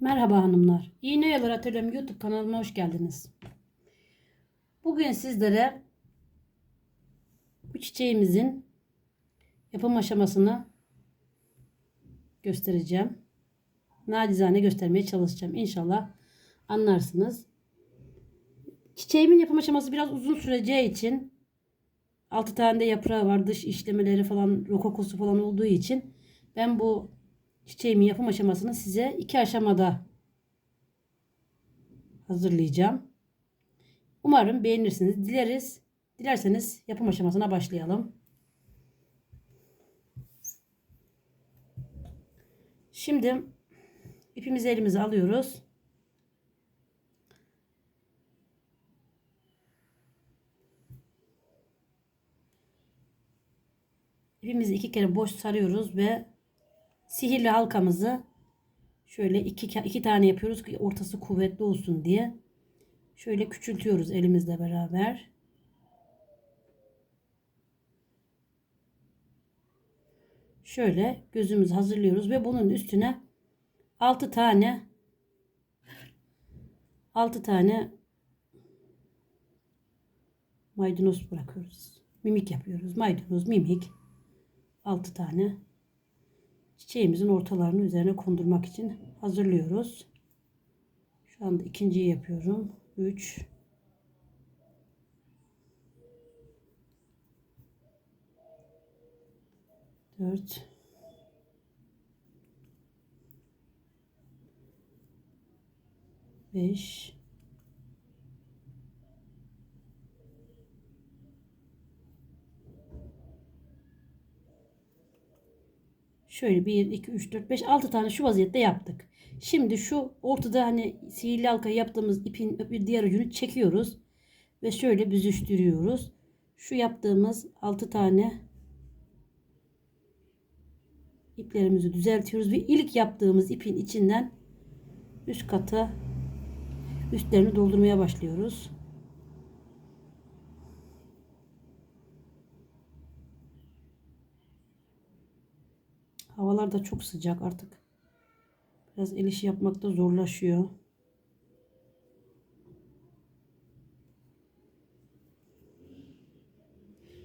Merhaba hanımlar. İğne Yalar Atölyem YouTube kanalıma hoş geldiniz. Bugün sizlere bu çiçeğimizin yapım aşamasını göstereceğim. Nacizane göstermeye çalışacağım. İnşallah anlarsınız. Çiçeğimin yapım aşaması biraz uzun süreceği için 6 tane de yaprağı var. Dış işlemeleri falan rokokosu falan olduğu için ben bu çiçeğimin yapım aşamasını size iki aşamada hazırlayacağım. Umarım beğenirsiniz. Dileriz. Dilerseniz yapım aşamasına başlayalım. Şimdi ipimizi elimize alıyoruz. İpimizi iki kere boş sarıyoruz ve sihirli halkamızı şöyle iki, iki tane yapıyoruz ki ortası kuvvetli olsun diye. Şöyle küçültüyoruz elimizle beraber. Şöyle gözümüzü hazırlıyoruz ve bunun üstüne 6 tane 6 tane maydanoz bırakıyoruz. Mimik yapıyoruz. Maydanoz, mimik 6 tane çiçeğimizin ortalarını üzerine kondurmak için hazırlıyoruz. Şu anda ikinciyi yapıyorum. 3 4 5 Şöyle 1, 2, 3, 4, 5, 6 tane şu vaziyette yaptık. Şimdi şu ortada hani sihirli halkayı yaptığımız ipin bir diğer ucunu çekiyoruz. Ve şöyle büzüştürüyoruz. Şu yaptığımız 6 tane iplerimizi düzeltiyoruz. Ve ilk yaptığımız ipin içinden üst kata üstlerini doldurmaya başlıyoruz. Havalar da çok sıcak artık. Biraz el işi yapmakta zorlaşıyor.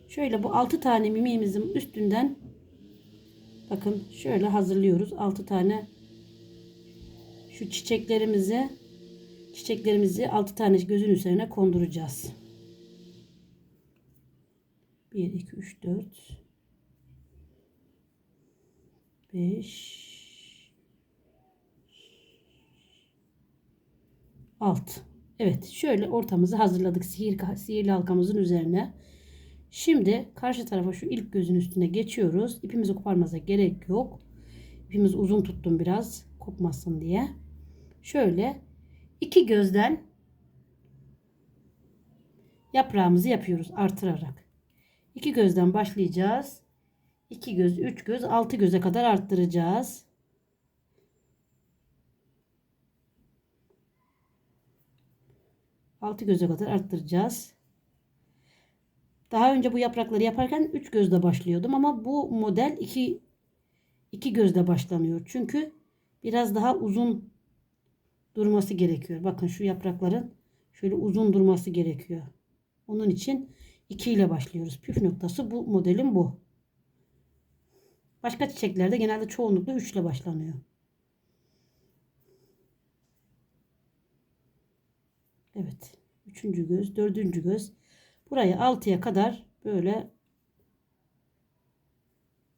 Şöyle bu 6 tane mimiğimizin üstünden bakın şöyle hazırlıyoruz. 6 tane şu çiçeklerimizi çiçeklerimizi 6 tane gözün üzerine konduracağız. 1 2 3 4 5 6 Evet şöyle ortamızı hazırladık sihir, sihirli halkamızın üzerine. Şimdi karşı tarafa şu ilk gözün üstüne geçiyoruz. İpimizi koparmaza gerek yok. İpimizi uzun tuttum biraz kopmasın diye. Şöyle iki gözden yaprağımızı yapıyoruz artırarak. İki gözden başlayacağız. 2 göz, 3 göz, 6 göze kadar arttıracağız. Altı göze kadar arttıracağız. Daha önce bu yaprakları yaparken 3 gözle başlıyordum ama bu model 2 2 gözle başlanıyor. Çünkü biraz daha uzun durması gerekiyor. Bakın şu yaprakların şöyle uzun durması gerekiyor. Onun için 2 ile başlıyoruz. Püf noktası bu modelin bu. Başka çiçeklerde genelde çoğunlukla 3 ile başlanıyor. Evet. Üçüncü göz, dördüncü göz. Burayı altıya kadar böyle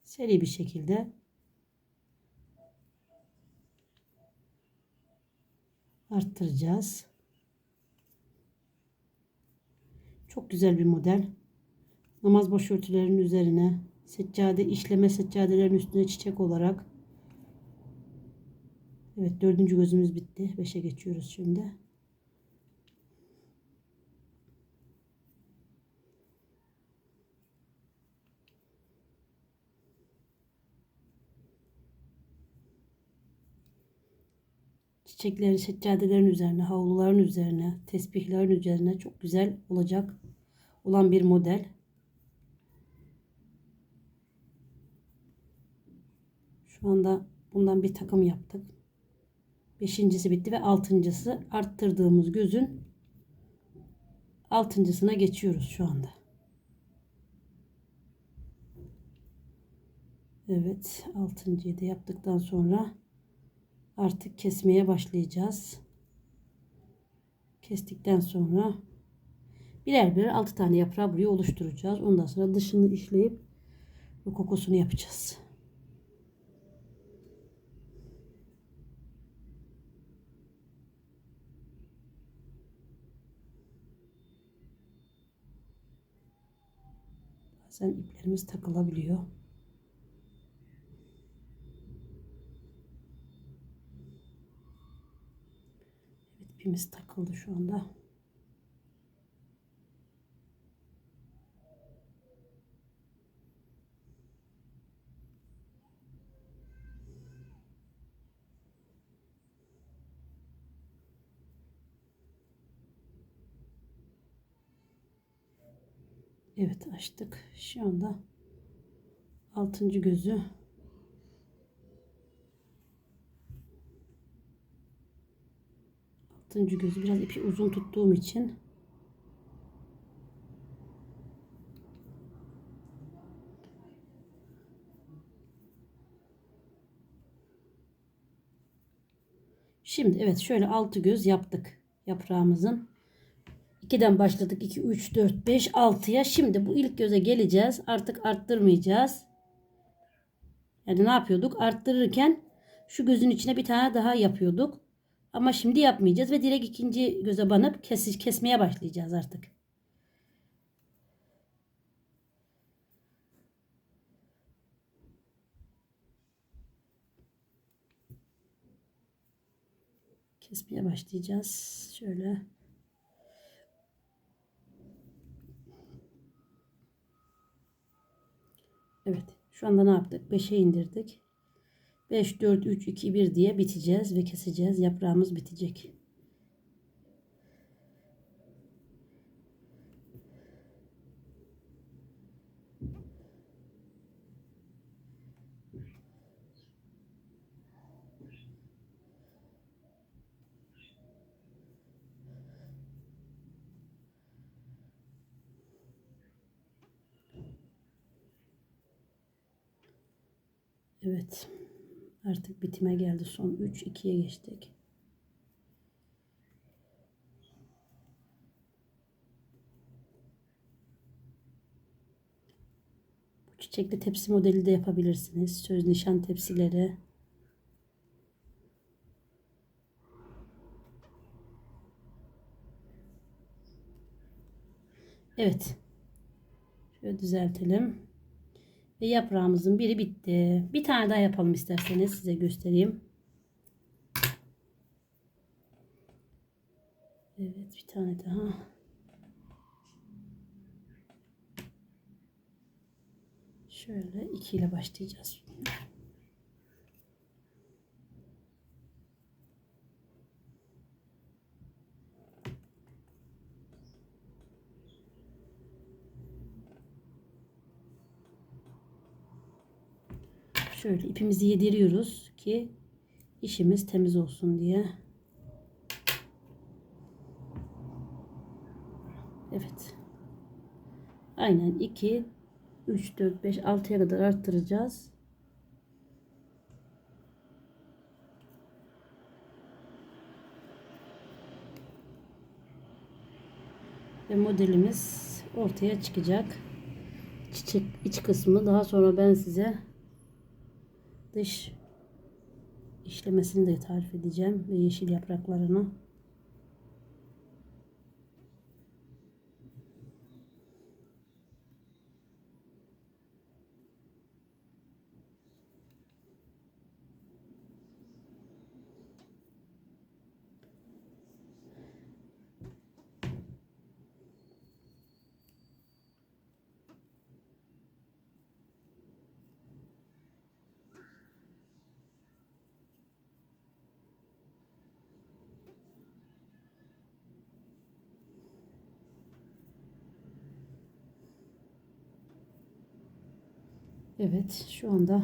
seri bir şekilde arttıracağız. Çok güzel bir model. Namaz başörtülerinin üzerine seccade işleme seccadelerin üstüne çiçek olarak Evet dördüncü gözümüz bitti. Beşe geçiyoruz şimdi. Çiçekleri seccadelerin üzerine, havluların üzerine, tesbihlerin üzerine çok güzel olacak olan bir model. Şu anda bundan bir takım yaptık. Beşincisi bitti ve altıncısı arttırdığımız gözün altıncısına geçiyoruz şu anda. Evet, altıncıyı da yaptıktan sonra artık kesmeye başlayacağız. Kestikten sonra birer birer altı tane yaprağı buraya oluşturacağız. Ondan sonra dışını işleyip kokusunu yapacağız. Bazen iplerimiz takılabiliyor. Evet ipimiz takıldı şu anda. Evet açtık. Şu anda altıncı gözü altıncı gözü biraz ipi uzun tuttuğum için Şimdi evet şöyle altı göz yaptık yaprağımızın. 2'den başladık. 2, 3, 4, 5, 6'ya. Şimdi bu ilk göze geleceğiz. Artık arttırmayacağız. Yani ne yapıyorduk? Arttırırken şu gözün içine bir tane daha yapıyorduk. Ama şimdi yapmayacağız ve direkt ikinci göze banıp kes kesmeye başlayacağız artık. Kesmeye başlayacağız. Şöyle. Evet. Şu anda ne yaptık? 5'e indirdik. 5, 4, 3, 2, 1 diye biteceğiz ve keseceğiz. Yaprağımız bitecek. Evet. Artık bitime geldi. Son 3 2'ye geçtik. Bu çiçekli tepsi modeli de yapabilirsiniz. Söz nişan tepsileri. Evet. Şöyle düzeltelim. Ve yaprağımızın biri bitti. Bir tane daha yapalım isterseniz size göstereyim. Evet bir tane daha. Şöyle iki ile başlayacağız. Şöyle ipimizi yediriyoruz ki işimiz temiz olsun diye. Evet. Aynen 2 3 4 5 6'ya kadar arttıracağız. Ve modelimiz ortaya çıkacak. Çiçek iç kısmı daha sonra ben size dış işlemesini de tarif edeceğim ve yeşil yapraklarını. Evet şu anda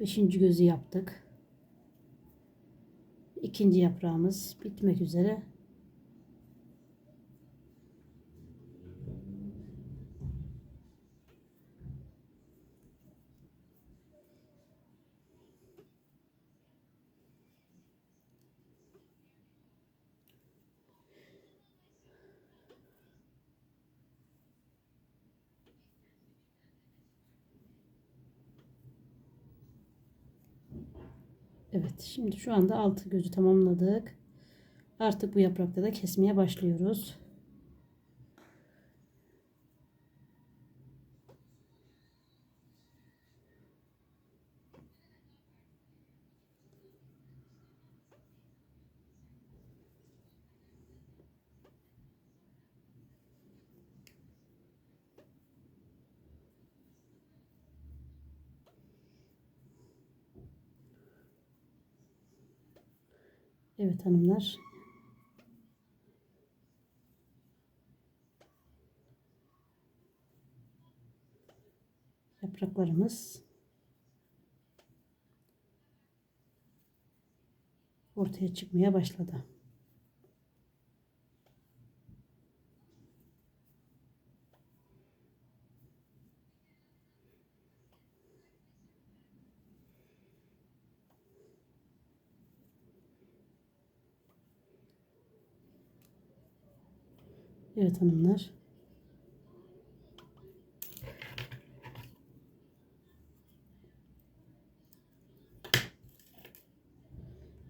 beşinci gözü yaptık. İkinci yaprağımız bitmek üzere. Evet şimdi şu anda altı gözü tamamladık. Artık bu yaprakta da kesmeye başlıyoruz. Evet hanımlar. Yapraklarımız ortaya çıkmaya başladı. Evet hanımlar.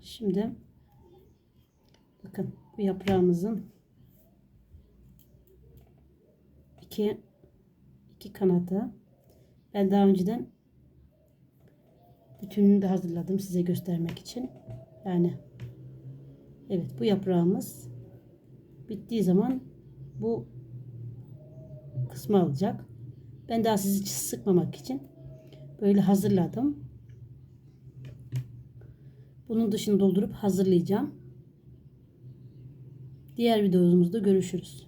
Şimdi bakın bu yaprağımızın iki iki kanadı ben daha önceden bütününü de hazırladım size göstermek için. Yani evet bu yaprağımız bittiği zaman bu kısmı alacak. Ben daha sizi sıkmamak için böyle hazırladım. Bunun dışını doldurup hazırlayacağım. Diğer videomuzda görüşürüz.